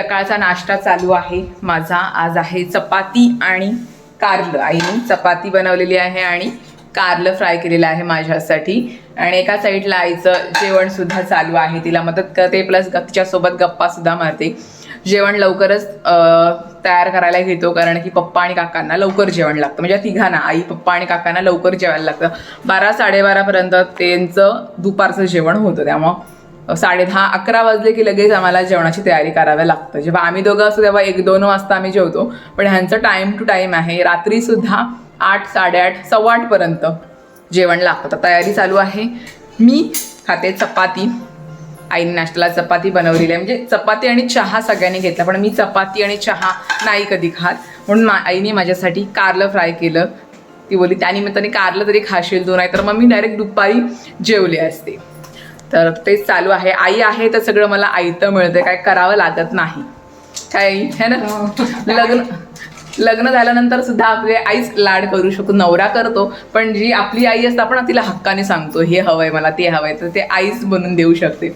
सकाळचा नाश्ता चालू आहे. माझा आज आहे चपाती आणि कारलं. आईने चपाती बनवलेली आहे आणि कारलं फ्राय केलेलं आहे माझ्यासाठी. आणि एका साईडला आईचं जेवण सुद्धा चालू आहे. तिला मदत करते प्लस तिच्यासोबत गप्पा सुद्धा मारते. जेवण लवकरच तयार करायला घेतो कारण की पप्पा आणि काकांना लवकर जेवण लागतं. म्हणजे तिघांना आई पप्पा आणि काकांना लवकर जेवायला लागतं. बारा साडेबारापर्यंत त्यांचं दुपारचं जेवण होतं त्यामुळं. साडे दहा अकरा वाजले की लगेच आम्हाला जेवणाची तयारी करावी लागतं. जेव्हा आम्ही दोघं असतो तेव्हा एक दोन वाजता आम्ही जेवतो. पण ह्यांचं टाईम टू टाईम आहे. रात्रीसुद्धा आठ साडेआठ सव्वा आठपर्यंत जेवण लागतं. तर तयारी चालू आहे. मी खाते चपाती. आईने नाश्त्याला चपाती बनवलेली आहे. म्हणजे चपाती आणि चहा सगळ्यांनी घेतला. पण मी चपाती आणि चहा नाही कधी खात. म्हणून मा आईने माझ्यासाठी कारलं फ्राय केलं. ती बोली त्यानिमित्ताने कारलं तरी खाशील तू नाही तर मग मी डायरेक्ट दुपारी जेवले असते. तर तेच चालू आहे. आई आहे तर सगळं मला आयतं मिळतं काय करावं लागत नाही. काय? है ना? लग्न लग्न झाल्यानंतर सुद्धा आपले आईच लाड करू शकतो नवरा करतो. पण जी आपली आई असते आपण तिला हक्काने सांगतो हे हवंय मला ते हवंय. तर ते आईच बनवून देऊ शकते.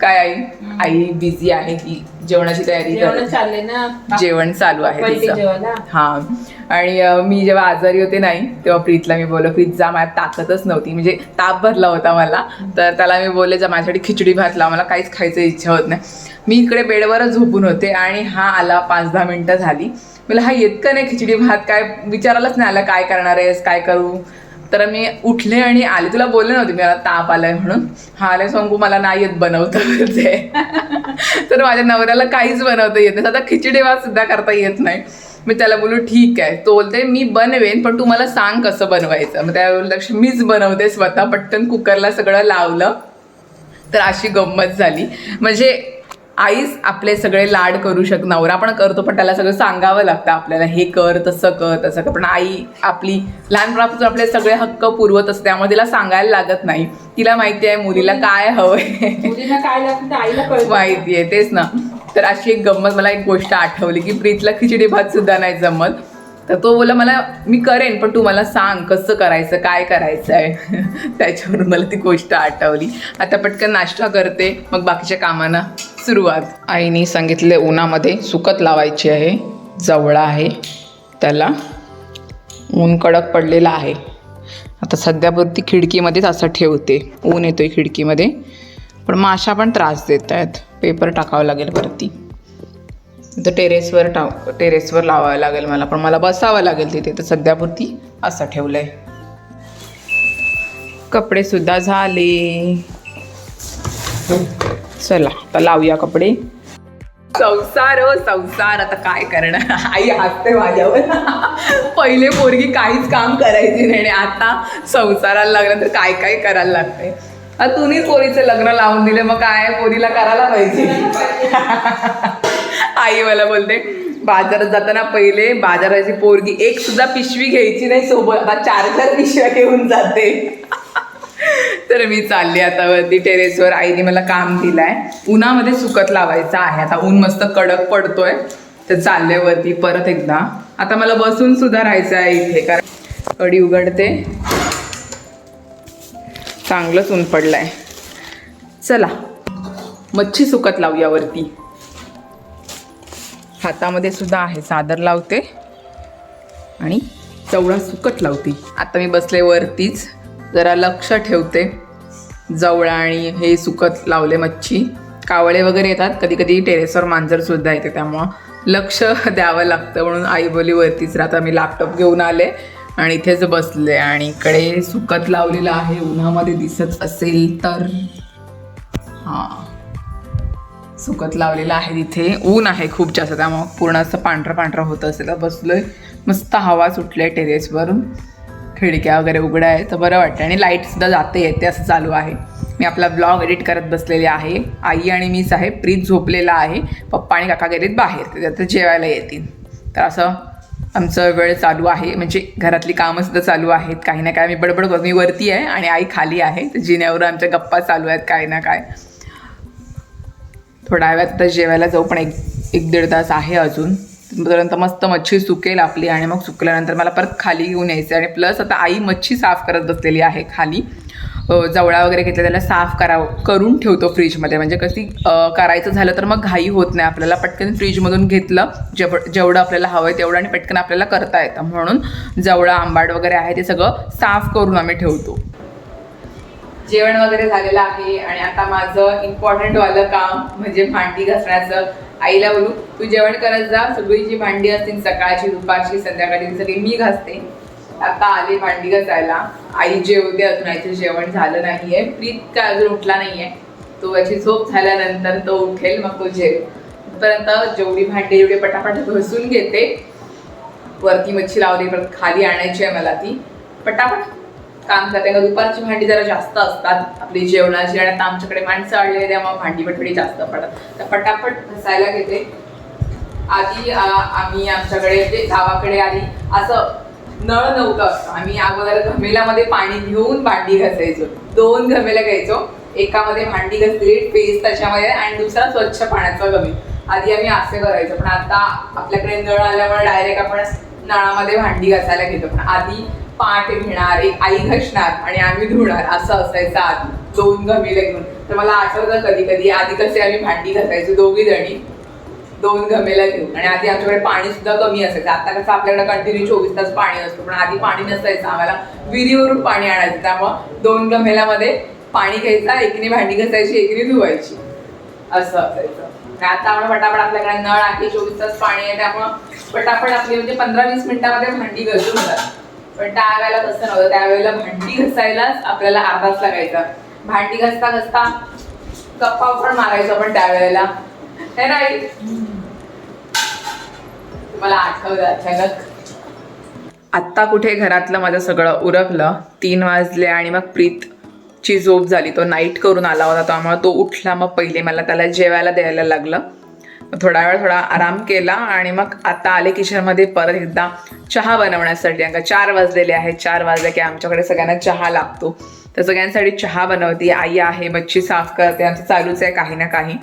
काय आई? आई बिझी आहे की जेवणाची तयारी जेवण चालले ना? जेवण चालू आहे तिचं. हा. आणि मी जेव्हा आजारी होते नाही तेव्हा प्रीतला मी बोललो प्रीत जा माझ्यात ताकदच नव्हती. म्हणजे ताप भरला होता मला. तर त्याला मी बोलले जा माझ्यासाठी खिचडी भात लाव. मला काहीच खायचं इच्छा होत नाही. मी इकडे बेडवरच झोपून होते आणि हा आला पाच दहा मिनिटं झाली. मला हा येत का नाही खिचडी भात? काय विचारायलाच नाही आला. काय करणार आहेस? काय करू? तर मी उठले आणि आले. तुला बोलले नव्हते मला ताप आलाय म्हणून. हा आले सांगू मला नाही येत बनवता ते. तर माझ्या नवऱ्याला काहीच बनवता येत नाही. आता खिचडी भात सुद्धा करता येत नाही. मी त्याला बोलू ठीक आहे. तो बोलते मी बनवेन पण तू मला सांग कसं बनवायचं. मग त्या लक्ष मीच बनवते स्वतः. पटकन कुकरला सगळं लावलं. तर अशी गंमत झाली. म्हणजे आईच आपले सगळे लाड करू शक नवरा पण करतो पण त्याला सगळं सांगावं लागतं आपल्याला हे कर तसं कर तसं कर. पण आई आपली लहानपणापासून आपले सगळे हक्क पुरवत असते त्यामुळे तिला सांगायला लागत नाही. तिला माहिती आहे मुलीला काय हवंय. माहिती आहे तेच ना. तर अशी एक गंमत मला एक गोष्ट आठवली की प्रीतला खिचडी भात सुद्धा नाही जमत. तर तो बोला मला मी करेन पण तू मला सांग कसं करायचं काय करायचं आहे? त्याच्यावरून मला ती गोष्ट आठवली. आता पटकन नाश्ता करते मग बाकीच्या कामांना सुरुवात. आईने सांगितले उन्हामध्ये सुकत लावायची आहे जवळा आहे. त्याला ऊन कडक पडलेला आहे. आता सध्यापुरती खिडकीमध्येच असं ठेवते. ऊन येतोय खिडकीमध्ये. पण माशा पण त्रास देत आहेत. पेपर टाकावं लागेल वरती. तर टेरेसवर टाव टेरेसवर लावावं लागेल मला. पण मला बसावं लागेल तिथे. तर सध्यापुरती असं ठेवलं आहे कपडेसुद्धा झाले. चला आता लावूया कपडे. संसार हो संसार. आता काय करणार? आई हसते माझ्यावर. पहिले पोरगी काहीच काम करायची नाही आणि आता संसाराला लागल्यानंतर काय काय करायला लागते आता पोरीचं लग्न लावून दिले मग काय? पोरीला करायला पाहिजे. आई मला बोलते बाजारात जाताना पहिले बाजाराची पोरगी एक सुद्धा पिशवी घ्यायची नाही सोबत आता चार चार पिशव्या घेऊन जाते. तर मी चालली आता वरती टेरेसवर आईने मला काम दिलंय. उन्हामध्ये सुकत लावायचं आहे. आता ऊन मस्त कडक पडतोय. तर चालले वरती परत एकदा. आता मला बसून सुद्धा राहायचं आहे इथे कारण कडी उघडते. चांगलंच ऊन पडलंय. चला मच्छी सुकत लावूया वरती. हातामध्ये सुद्धा आहे. सादर लावते. आणि चवळा सुकत लावते. आता मी बसले वरतीच जरा लक्ष ठेवते. जवळा आणि हे सुकत लावले मच्छी. कावळे वगैरे येतात. कधी कधी टेरेसवर मांजरसुद्धा येते. त्यामुळं लक्ष द्यावं लागतं. म्हणून आई बोली वरतीच राहता मी लॅपटॉप घेऊन आले आणि इथेच बसले. आणि इकडे सुकत लावलेलं आहे. उन्हामध्ये दिसत असेल तर. हां. सुकत लावलेलं आहे तिथे. ऊन आहे खूप जास्त त्यामुळं पूर्ण असं पांढरं पांढरं होत असेल. तर बसलोय. मस्त हवा सुटली आहे टेरेसवरून खिडक्या वगैरे उघड्या आहे तर बरं वाटतं आणि लाईटसुद्धा जाते येते असं चालू आहे. मी आपला ब्लॉग एडिट करत बसलेले आहे. आई आणि मीच आहे प्रीत झोपलेला आहे. पप्पा आणि काका गेलेत बाहेर. ते आता जेवायला येतील. तर असं आमचं वेळ चालू आहे. म्हणजे घरातली कामंसुद्धा चालू आहेत. काही ना काय मी बडबड मी वरती आहे आणि आई खाली आहे. तर जिन्यावर आमच्या गप्पा चालू आहेत. काय ना काय थोड्या वेळात आता जेवायला जाऊ पण एक एक दीड तास आहे अजून. तोपर्यंत मस्त मच्छी सुकेल आपली आणि मग सुकल्यानंतर मला परत खाली घेऊन यायचं आणि प्लस आता आई मच्छी साफ करत बसलेली आहे खाली. जवळा वगैरे घेतला त्याला साफ करावं करून ठेवतो फ्रीजमध्ये. म्हणजे कशी करायचं झालं तर मग घाई होत नाही आपल्याला. पटकन फ्रीजमधून घेतलं जेव जेवढं आपल्याला हवं आहे तेवढं आणि पटकन आपल्याला करता येतं. म्हणून जवळा आंबाड वगैरे आहे ते सगळं साफ करून आम्ही ठेवतो. जेवण वगैरे झालेलं आहे आणि आता माझं इम्पॉर्टंट वालं काम म्हणजे भांडी घासण्याचं. आईला बोलू तू जेवण करत जा सगळी जी भांडी असतील सकाळची दुपारची संध्याकाळची सगळी मी घासते. आता आले भांडी घासायला. आई जेवते अजून आईचं जेवण झालं नाहीये. प्रीत काय अजून उठला नाहीये. तो याची झोप झाल्यानंतर तो उठेल मग तो जेव पर्यंत जेवढी भांडी जेवढी पटापट घसून घेते वरती मच्छी लावली परत खाली आणायची आहे मला ती. पटापट. काम करते. का दुपारची भांडी जरा जास्त असतात आपली जेवणाची आणि आता आमच्याकडे माणसं आडले त्यामुळे भांडी पण थोडी जास्त पडतात. तर पटापट घसायला घेते. आधी आम्ही आमच्याकडे म्हणजे गावाकडे आधी असं नळ नव्हतं आम्ही अगोदर घमेल्यामध्ये पाणी घेऊन भांडी घासायचो. दोन घमेल्या घ्यायचो. एकामध्ये भांडी घासलेली पेस्ट त्याच्यामध्ये आणि दुसरा स्वच्छ पाण्याचा गमी. आधी आम्ही असे करायचो. पण आता आपल्याकडे नळ आल्यामुळे डायरेक्ट आपण नळामध्ये भांडी घासायला घेतो. पण आधी पाठ घेणार एक आई घसणार आणि आम्ही धुणार असं असायचं आधी. दोन गमिले घेऊन. तर मला आठवतं कधी कधी आधी कसे आम्ही भांडी घासायचो दोघी जणी. दोन गमेला घेऊन. आणि आधी आमच्याकडे पाणी सुद्धा कमी असायचं. आता कसं आपल्याकडे कंटिन्यू चोवीस तास पाणी असतो पण आधी पाणी नसायचं. आम्हाला विहिरीवरून पाणी आणायचं. त्यामुळं दोन गमेल्यामध्ये पाणी घ्यायचा एकीने भांडी घासायची एकीने धुवायची. असं असायचं. आता आपण पटापट आपल्याकडे नळ आहे चोवीस तास पाणी आहे. त्यामुळं पटापट आपली म्हणजे पंधरा वीस मिनिटामध्ये भांडी घासून जातात. पण त्यावेळेला तसं नव्हतं. त्यावेळेला भांडी घसायलाच आपल्याला आभास लागायचा. भांडी घसता घसता कप्पा पण मारायचो आपण त्यावेळेला. हे नाही तुम्हाला आठवलं अचानक? आत्ता कुठे घरातलं माझं सगळं उरकलं तीन वाजले आणि मग प्रीतची झोप झाली. तो नाईट करून आला होता त्यामुळे तो उठला. मग पहिले मला त्याला जेवायला द्यायला लागलं. थोडा वेळ थोडा आराम केला आणि मग आता आले किचनमध्ये परत एकदा चहा बनवण्यासाठी. अंका चार वाजलेले आहेत. चार वाजले की आमच्याकडे सगळ्यांना चहा लागतो. तर सगळ्यांसाठी चहा बनवते. आई आहे मच्छी साफ करते. आमचं चालूच आहे काही ना काही.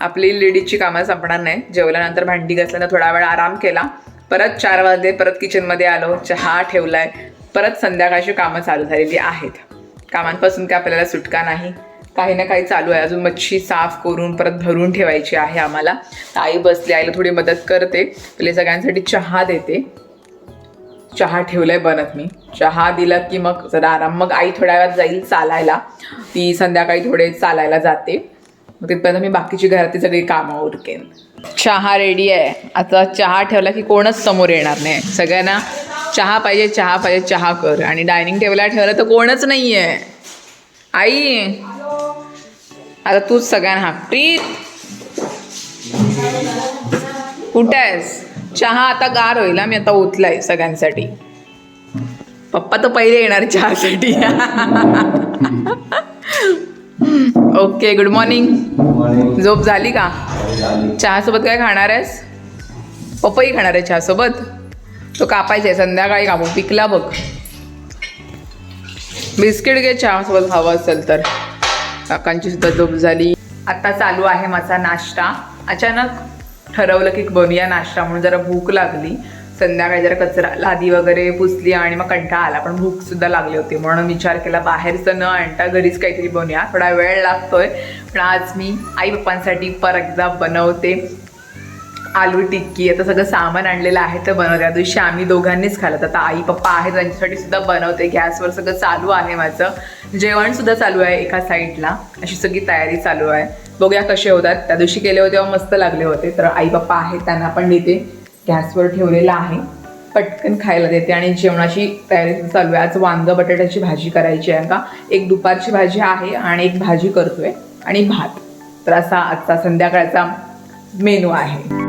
आपली लेडीजची कामं संपणार नाही जेवल्यानंतर भांडी घासल्यानं थोडा वेळ आराम केला. परत चार वाजले परत किचनमध्ये आलो. चहा ठेवलाय. परत संध्याकाळची कामं चालू झालेली आहेत. कामांपासून काय आपल्याला सुटका नाही. काही ना काही चालू आहे. अजून मच्छी साफ करून परत भरून ठेवायची आहे आम्हाला. आई बसली आईला थोडी मदत करते. पहिले सगळ्यांसाठी चहा देते. चहा ठेवलाय बनत मी. चहा दिला की मग जरा आराम. मग आई थोड्या वेळात जाईल चालायला. ती संध्याकाळी थोडे चालायला जाते. मग तिथपर्यंत मी बाकीची घरातली सगळी कामं उरकेन. चहा रेडी आहे. आता चहा ठेवला की कोणच समोर येणार नाही. सगळ्यांना चहा पाहिजे चहा पाहिजे चहा कर. आणि डायनिंग टेबलला ठेवलं तर कोणच नाही आहे आई आता तूच सगळ्यांना हा प्रीत. कुठं आहेस? चहा आता गार होईल मी आता ओतलाय सगळ्यांसाठी. पप्पा तर पहिले येणार चहासाठी. ओके गुड मॉर्निंग झोप झाली का? चहासोबत काय खाणार आहेस? पपई खाणार आहे चहासोबत. तो कापायचा आहे संध्याकाळी कापू. पिकला बघ. बिस्किट घे चहासोबत हवं असेल तर. काकांची सुद्धा झोप झाली. आता चालू आहे माझा नाश्ता. अचानक ठरवलं की बनूया नाश्ता म्हणून जरा भूक लागली. संध्याकाळी जरा कचरा लादी वगैरे पुसली आणि मग कंटाळा आला. पण भूक सुद्धा लागली होती म्हणून विचार केला बाहेरचं न आणता घरीच काहीतरी बनूया थोडा वेळ लागतोय. पण आज मी आई पप्पांसाठी परत एकदा बनवते. आलू टिक्की आता सगळं सामान आणलेलं आहे तर बनवते. त्या दिवशी आम्ही दोघांनीच खाल्लं. आता आई पप्पा आहेत त्यांच्यासाठी सुद्धा बनवते. गॅसवर सगळं चालू आहे माझं. जेवण सुद्धा चालू आहे एका साईडला. अशी सगळी तयारी चालू आहे. बघूया कसे होतात. त्या दिवशी केले होते तेव्हा मस्त लागले होते. तर आई पप्पा आहेत त्यांना पण देते. गॅसवर ठेवलेलं आहे. पटकन खायला देते. आणि जेवणाची तयारी चालू आहे. आज वांग बटाट्याची भाजी करायची आहे. का एक दुपारची भाजी आहे आणि एक भाजी करतोय आणि भात. तर असा आजचा संध्याकाळचा मेनू आहे.